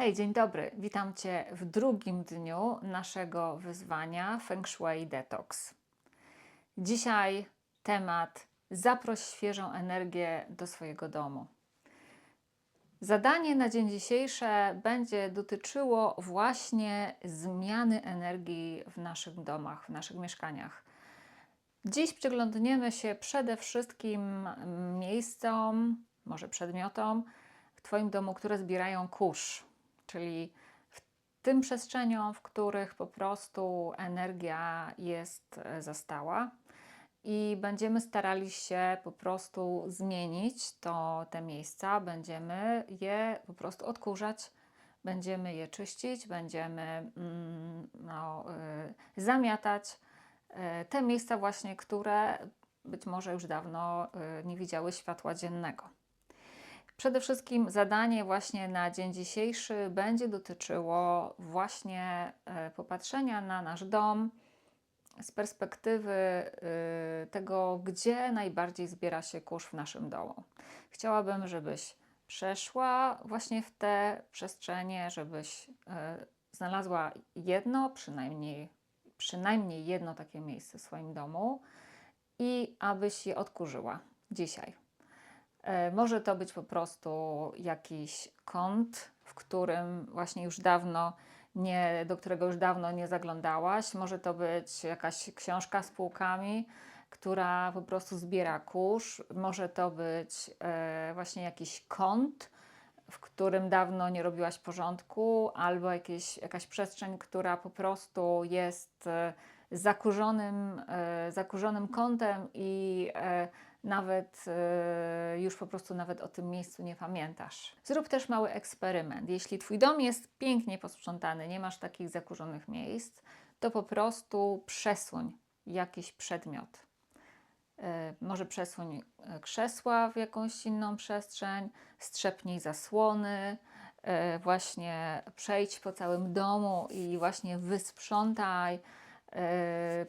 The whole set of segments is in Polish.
Hej, dzień dobry. Witam Cię w drugim dniu naszego wyzwania Feng Shui Detox. Dzisiaj temat zaproś świeżą energię do swojego domu. Zadanie na dzień dzisiejszy będzie dotyczyło właśnie zmiany energii w naszych domach, w naszych mieszkaniach. Dziś przyglądniemy się przede wszystkim miejscom, może przedmiotom w Twoim domu, które zbierają kurz, czyli w tym przestrzeniom, w których po prostu energia jest e, zastała i będziemy starali się po prostu zmienić to, te miejsca, będziemy je po prostu odkurzać, będziemy je czyścić, będziemy mm, no, y, zamiatać y, te miejsca właśnie, które być może już dawno nie widziały światła dziennego. Przede wszystkim zadanie właśnie na dzień dzisiejszy będzie dotyczyło właśnie e, popatrzenia na nasz dom z perspektywy y, tego, gdzie najbardziej zbiera się kurz w naszym domu. Chciałabym, żebyś przeszła właśnie w te przestrzenie, żebyś e, znalazła jedno, przynajmniej, przynajmniej jedno takie miejsce w swoim domu i abyś je odkurzyła dzisiaj. E, Może to być po prostu jakiś kąt, w którym właśnie już dawno nie, do którego już dawno nie zaglądałaś. Może to być jakaś książka z półkami, która po prostu zbiera kurz. Może to być e, właśnie jakiś kąt, w którym dawno nie robiłaś porządku, albo jakieś, jakaś przestrzeń, która po prostu jest e, zakurzonym, zakurzonym kątem i nawet e, już po prostu nawet o tym miejscu nie pamiętasz. Zrób też mały eksperyment. Jeśli Twój dom jest pięknie posprzątany, nie masz takich zakurzonych miejsc, to po prostu przesuń jakiś przedmiot. E, Może przesuń e, krzesła w jakąś inną przestrzeń, strzepnij zasłony, właśnie przejdź po całym domu i właśnie wysprzątaj,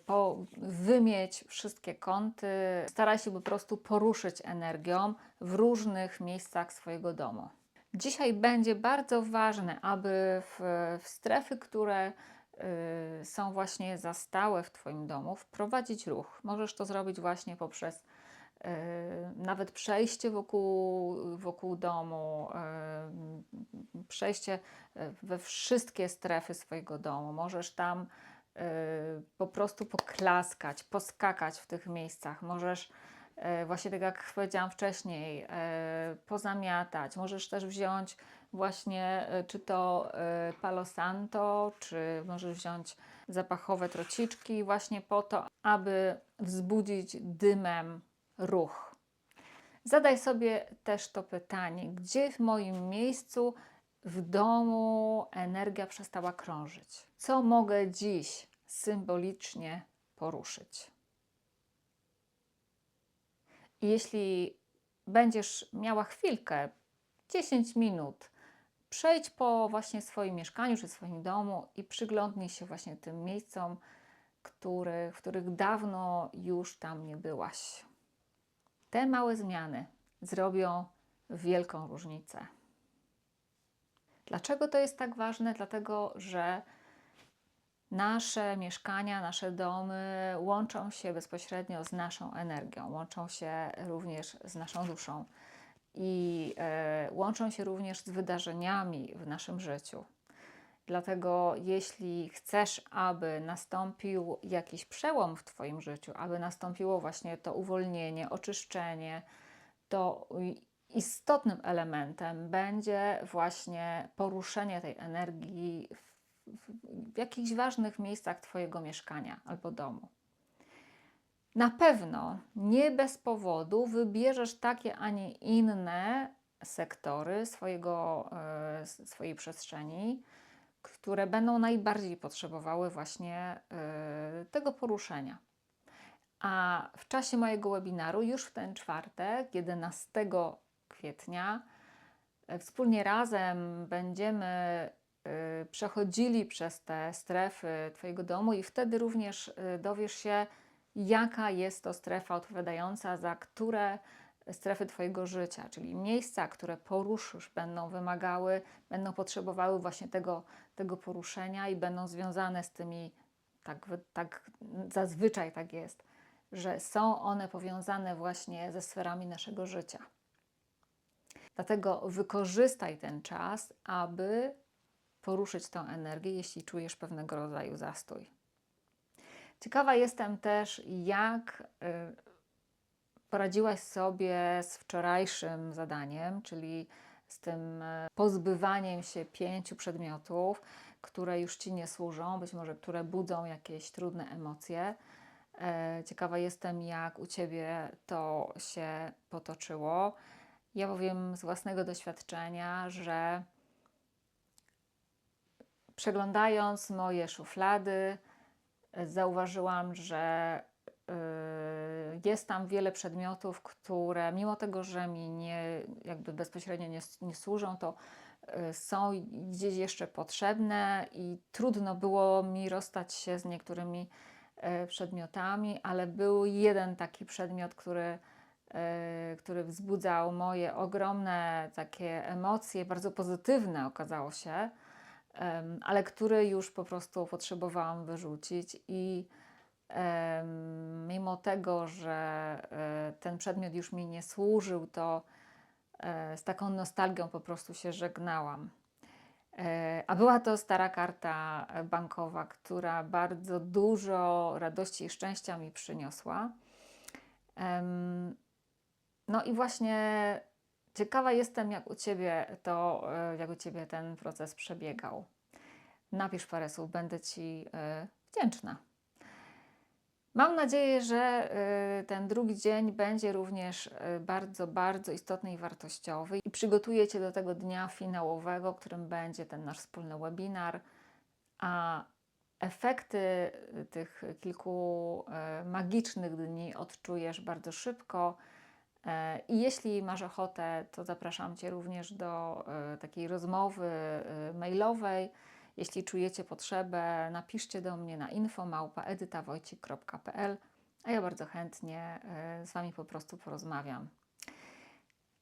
po, wymieć wszystkie kąty. Staraj się po prostu poruszyć energią w różnych miejscach swojego domu. Dzisiaj będzie bardzo ważne, aby w, w strefy, które y, są właśnie zastałe w Twoim domu, wprowadzić ruch. Możesz to zrobić właśnie poprzez y, nawet przejście wokół, wokół domu, y, przejście we wszystkie strefy swojego domu. Możesz tam po prostu poklaskać, poskakać w tych miejscach. Możesz e, właśnie tak jak powiedziałam wcześniej, e, pozamiatać. Możesz też wziąć właśnie czy to Palo Santo, czy możesz wziąć zapachowe trociczki właśnie po to, aby wzbudzić dymem ruch. Zadaj sobie też to pytanie, gdzie w moim miejscu w domu energia przestała krążyć? Co mogę dziś symbolicznie poruszyć? Jeśli będziesz miała chwilkę, 10 minut, przejdź po właśnie swoim mieszkaniu czy swoim domu i przyglądnij się właśnie tym miejscom, który, w których dawno już tam nie byłaś. Te małe zmiany zrobią wielką różnicę. Dlaczego to jest tak ważne? Dlatego, że nasze mieszkania, nasze domy łączą się bezpośrednio z naszą energią, łączą się również z naszą duszą i e, łączą się również z wydarzeniami w naszym życiu. Dlatego, jeśli chcesz, aby nastąpił jakiś przełom w Twoim życiu, aby nastąpiło właśnie to uwolnienie, oczyszczenie, to istotnym elementem będzie właśnie poruszenie tej energii w, w, jakichś ważnych miejscach Twojego mieszkania albo domu. Na pewno nie bez powodu wybierzesz takie, a nie inne sektory swojego, e, swojej przestrzeni, które będą najbardziej potrzebowały właśnie e, tego poruszenia. A w czasie mojego webinaru, już w ten czwartek, 11 kwietnia, e, wspólnie razem będziemy e, przechodzili przez te strefy Twojego domu i wtedy również e, dowiesz się, jaka jest to strefa odpowiadająca za które strefy Twojego życia, czyli miejsca, które poruszysz, będą wymagały, będą potrzebowały właśnie tego, tego poruszenia i będą związane z tymi, tak, tak zazwyczaj tak jest, że są one powiązane właśnie ze sferami naszego życia. Dlatego wykorzystaj ten czas, aby poruszyć tę energię, jeśli czujesz pewnego rodzaju zastój. Ciekawa jestem też, jak y, poradziłaś sobie z wczorajszym zadaniem, czyli z tym e, pozbywaniem się pięciu przedmiotów, które już ci nie służą, być może które budzą jakieś trudne emocje. E, Ciekawa jestem, jak u ciebie to się potoczyło. Ja powiem z własnego doświadczenia, że przeglądając moje szuflady, e, zauważyłam, że y, jest tam wiele przedmiotów, które mimo tego, że mi nie, jakby bezpośrednio nie, nie służą, to y, są gdzieś jeszcze potrzebne i trudno było mi rozstać się z niektórymi przedmiotami, ale był jeden taki przedmiot, który, który wzbudzał moje ogromne takie emocje, bardzo pozytywne okazało się, ale który już po prostu potrzebowałam wyrzucić i mimo tego, że e, ten przedmiot już mi nie służył, to e, z taką nostalgią po prostu się żegnałam. E, A była to stara karta e, bankowa, która bardzo dużo radości i szczęścia mi przyniosła. No i właśnie ciekawa jestem, jak u Ciebie to, e, jak u Ciebie ten proces przebiegał. Napisz parę słów, będę Ci e, wdzięczna. Mam nadzieję, że y, ten drugi dzień będzie również bardzo, bardzo istotny i wartościowy i przygotuję Cię do tego dnia finałowego, którym będzie ten nasz wspólny webinar, a efekty tych kilku magicznych dni odczujesz bardzo szybko. E, I jeśli masz ochotę, to zapraszam Cię również do y, takiej rozmowy y, mailowej. Jeśli czujecie potrzebę, napiszcie do mnie na info.edytawojcik.pl, a ja bardzo chętnie e, z Wami po prostu porozmawiam.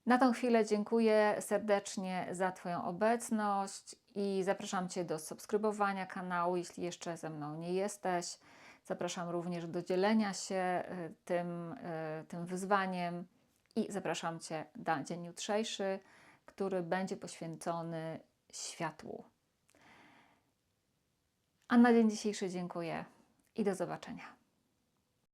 Na tą chwilę dziękuję serdecznie za Twoją obecność i zapraszam Cię do subskrybowania kanału, jeśli jeszcze ze mną nie jesteś. Zapraszam również do dzielenia się e, tym, e, tym wyzwaniem i zapraszam Cię na dzień jutrzejszy, który będzie poświęcony światłu. A na dzień dzisiejszy dziękuję i do zobaczenia.